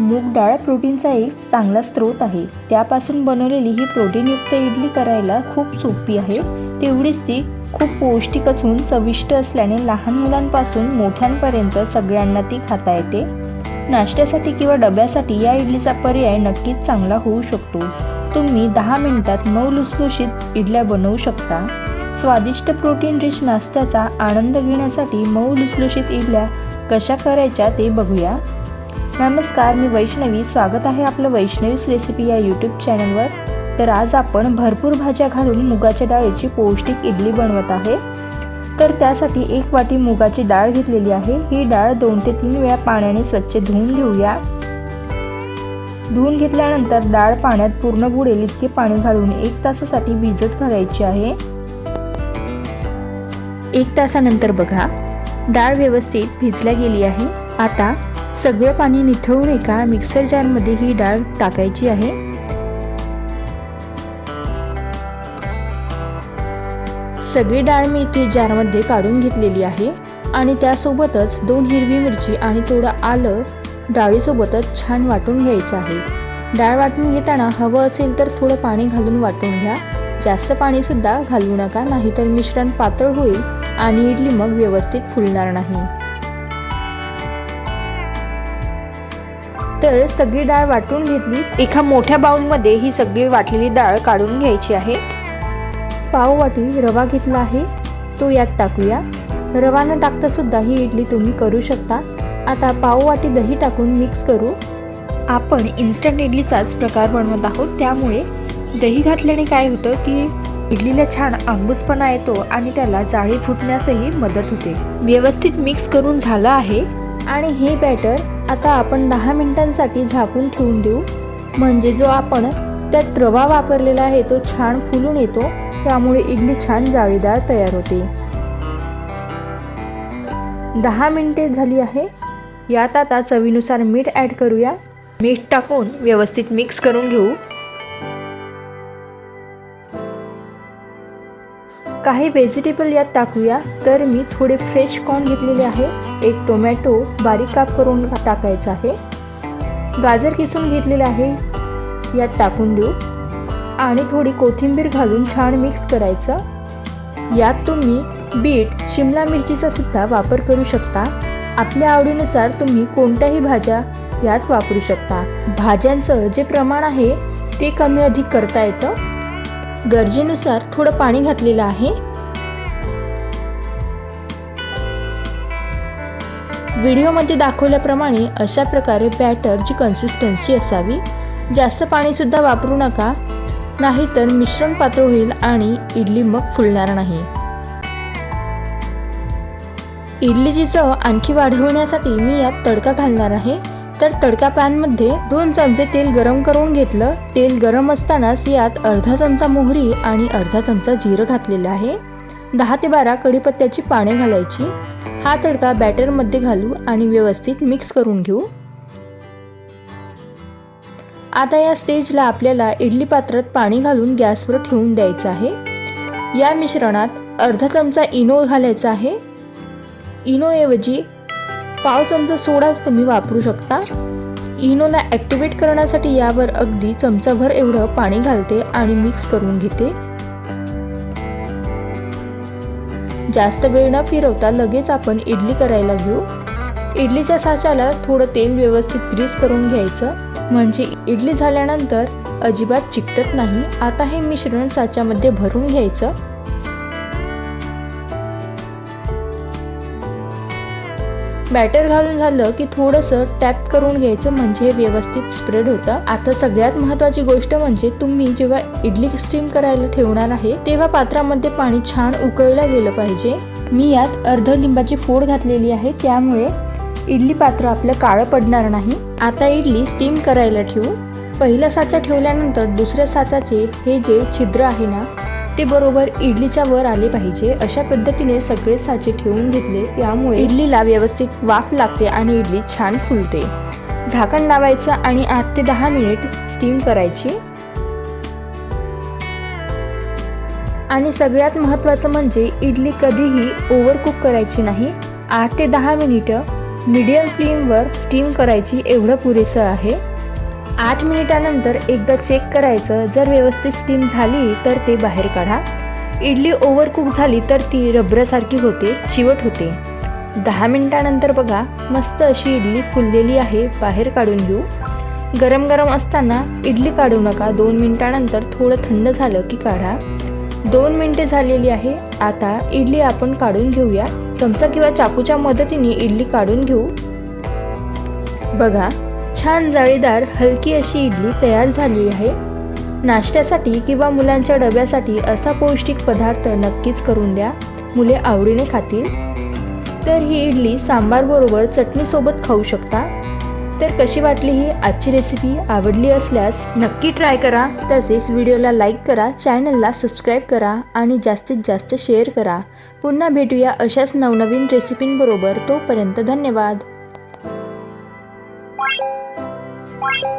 मूग डाळ प्रोटीनचा एक चांगला स्रोत आहे. त्यापासून बनवलेली ही प्रोटीनयुक्त इडली करायला खूप सोपी आहे. तेवढीच ती खूप पौष्टिक असून चविष्ट असल्याने लहान मुलांपासून मोठ्यांपर्यंत सगळ्यांना ती खाता येते. नाश्त्यासाठी किंवा डब्यासाठी या इडलीचा पर्याय नक्कीच चांगला होऊ शकतो. तुम्ही दहा मिनिटात मऊ लुसलुशीत इडल्या बनवू शकता. स्वादिष्ट प्रोटीन रिच नाश्त्याचा आनंद घेण्यासाठी मऊ लुसलुशीत इडल्या कशा करायच्या ते बघूया. नमस्कार मी वैष्णवी. स्वागत आहे आपलं वैष्णवीस रेसिपी या यूट्यूब चॅनलवर तर आज आपण भरपूर भाज्या घालून मुगाच्या डाळीची पौष्टिक इडली बनवत आहे. तर त्यासाठी एक वाटी मुगाची डाळ घेतलेली आहे. ही डाळ दोन ते तीन वेळा पाण्याने स्वच्छ धुवून घेऊया. धुवून घेतल्यानंतर डाळ पाण्यात पूर्ण बुडेल इतके पाणी घालून एक तासासाठी भिजत घालायची आहे. एक तासानंतर बघा डाळ व्यवस्थित भिजल्या गेली आहे. आता सगळं पाणी निथळून एका मिक्सर जारमध्ये ही डाळ टाकायची आहे. सगळी डाळ मी इथे जारमध्ये काढून घेतलेली आहे आणि त्यासोबतच दोन हिरवी मिरची आणि थोडं आलं डाळीसोबतच छान वाटून घ्यायचं आहे. डाळ वाटून घेताना हवं असेल तर थोडं पाणी घालून वाटून घ्या. जास्त पाणीसुद्धा घालू नका नाहीतर मिश्रण पातळ होईल आणि इडली मग व्यवस्थित फुलणार नाही. तर सगळी डाळ वाटून घेतली. एका मोठ्या बाउलमध्ये ही सगळी वाटलेली डाळ काढून घ्यायची आहे. पाववाटी रवा घेतला आहे. तो यात टाकूया. रवा न टाकतासुद्धा ही इडली तुम्ही करू शकता. आता पाववाटी दही टाकून मिक्स करू. आपण इन्स्टंट इडलीचाच प्रकार बनवत आहोत. त्यामुळे दही घातल्याने काय होतं की इडलीला छान आंबूसपणा येतो आणि त्याला जाळी फुटण्यासही मदत होते. व्यवस्थित मिक्स करून झालं आहे. आणि हे बॅटर आता आपण दहा मिनिटांसाठी झाकून ठेवून देऊ. म्हणजे जो आपण त्यात रवा वापरलेला आहे तो छान फुलून येतो. त्यामुळे इडली छान जाळीदार तयार होते. दहा मिनिटे झाली आहे. यात आता चवीनुसार मीठ ॲड करूया. मीठ टाकून व्यवस्थित मिक्स करून घेऊ. काही व्हेजिटेबल यात टाकूया. तर मी थोडे फ्रेश कॉर्न घेतलेले आहे. एक टोमॅटो बारीक काप करून टाकायचा आहे. गाजर किसून घेतलेले आहे. यात टाकून देऊ. आणि थोडी कोथिंबीर घालून छान मिक्स करायचं. यात तुम्ही बीट शिमला मिरचीचा सुद्धा वापर करू शकता. आपल्या आवडीनुसार तुम्ही कोणत्याही भाज्या यात वापरू शकता. भाज्यांचं जे प्रमाण आहे ते कमी अधिक करता येतं. गरजेनुसार थोडं पाणी घातलेलं आहे. व्हिडिओमध्ये दाखवल्याप्रमाणे अशा प्रकारे बॅटरची कन्सिस्टन्सी असावी. जास्त पाणीसुद्धा वापरू नका. नाहीतर मिश्रण पातळ होईल आणि इडली मग फुलणार नाही. इडलीची चव आणखी वाढवण्यासाठी मी यात तडका घालणार आहे. तर तडका पॅनमध्ये दोन चमचे तेल गरम करून घेतलं. तेल गरम असतानाच यात अर्धा चमचा मोहरी आणि अर्धा चमचा जिरं घातलेलं आहे. दहा ते बारा कढीपत्त्याची पाने घालायची. हा तडका बॅटरमध्ये घालू आणि व्यवस्थित मिक्स करून घेऊ. आता या स्टेजला आपल्याला इडली पात्रात पाणी घालून गॅसवर ठेवून द्यायचं आहे. या मिश्रणात अर्धा चमचा इनो घालायचा आहे. इनोऐवजी पाव चमचा सोडाच तुम्ही वापरू शकता. इनोला ॲक्टिवेट करण्यासाठी यावर अगदी चमचाभर एवढं पाणी घालते आणि मिक्स करून घेते. जास्त वेळ न फिरवता लगेच आपण इडली करायला घेऊ. इडलीच्या साच्याला थोडं तेल व्यवस्थित ग्रीस करून घ्यायचं. म्हणजे इडली झाल्यानंतर अजिबात चिकटत नाही. आता हे मिश्रण साच्यामध्ये भरून घ्यायचं. बॅटर घालून झालं की थोडंसं टॅप करून घ्यायचं म्हणजे हे व्यवस्थित स्प्रेड होतं. आता सगळ्यात महत्त्वाची गोष्ट म्हणजे तुम्ही जेव्हा इडली स्टीम करायला ठेवणार आहे तेव्हा पात्रामध्ये पाणी छान उकळलं गेलं पाहिजे. मी यात अर्ध लिंबाची फोड घातलेली आहे त्यामुळे इडली पात्र आपलं काळं पडणार नाही. आता इडली स्टीम करायला ठेवू. पहिला साचा ठेवल्यानंतर दुसऱ्या साचाचे हे जे छिद्र आहे ना ते बरोबर इडलीच्या वर आले पाहिजे अशा पद्धतीने सगळे साचे ठेवून घेतले. यामुळे इडलीला व्यवस्थित वाफ लागते आणि इडली छान फुलते. झाकण लावायचं आणि आठ ते दहा मिनिट स्टीम करायची. आणि सगळ्यात महत्त्वाचं म्हणजे इडली कधीही ओव्हरकुक करायची नाही. आठ ते दहा मिनिटं मीडियम फ्लेमवर स्टीम करायची एवढं पुरेसं आहे. आठ मिनिटानंतर एकदा चेक करायचं. जर व्यवस्थित स्टीम झाली तर ते बाहेर काढा. इडली ओव्हरकुक झाली तर ती रबरासारखी होते चिवट होते. दहा मिनिटानंतर बघा मस्त अशी इडली फुललेली आहे बाहेर काढून घेऊ. गरम गरम असताना इडली काढू नका. दोन मिनिटानंतर थोडं थंड झालं की काढा. दोन मिनटे झालेली आहे. आता इडली आपण काढून घेऊया. चमचा किंवा चाकूच्या मदतीने इडली काढून घेऊ. बघा छान जाळीदार हलकी अशी इडली तयार झाली आहे. नाश्त्यासाठी किंवा मुलांच्या डब्यासाठी असा पौष्टिक पदार्थ नक्कीच करून द्या. मुले आवडीने खातील. तर ही इडली सांबारबरोबर चटणीसोबत खाऊ शकता. तर कशी वाटली ही आजची रेसिपी आवडली असल्यास नक्की ट्राय करा. तसेच व्हिडिओला लाईक करा चॅनलला सबस्क्राईब करा आणि जास्तीत जास्त शेअर करा. पुन्हा भेटूया अशाच नवनवीन रेसिपींबरोबर तोपर्यंत धन्यवाद. Música